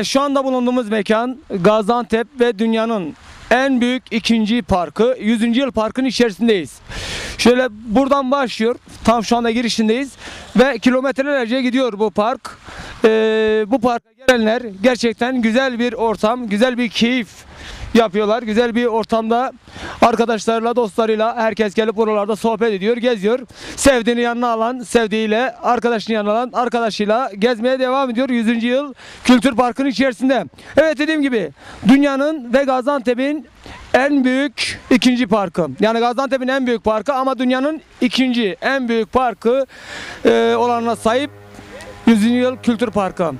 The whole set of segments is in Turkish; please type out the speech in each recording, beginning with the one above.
Evet şu anda bulunduğumuz mekan Gaziantep ve dünyanın en büyük ikinci parkı 100. yıl parkın içerisindeyiz. Şöyle buradan başlıyor. Tam şu anda girişindeyiz. Ve kilometrelerce gidiyor bu park. Ee, bu parka gelenler gerçekten güzel bir ortam, güzel bir keyif yapıyorlar. Güzel bir ortamda arkadaşlarıyla, dostlarıyla herkes gelip buralarda sohbet ediyor, geziyor. Sevdiğini yanına alan, sevdiğiyle, arkadaşını yanına alan, arkadaşıyla gezmeye devam ediyor 100. yıl Kültür Parkı'nın içerisinde. Evet dediğim gibi dünyanın ve Gaziantep'in en büyük ikinci parkı. Yani Gaziantep'in en büyük parkı ama dünyanın ikinci en büyük parkı e, olanına sahip 100. yıl Kültür Parkı.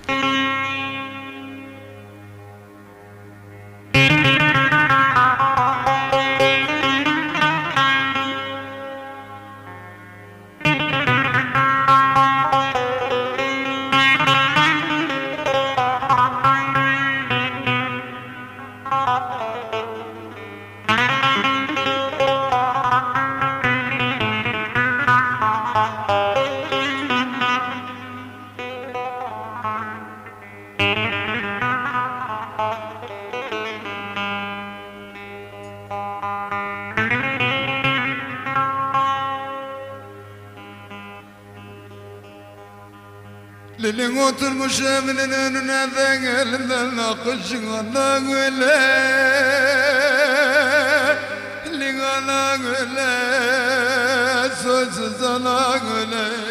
Lilin oturmuş evinin önüne de elinden akışın ana güle. Lin ana güle Sözsüz ana güle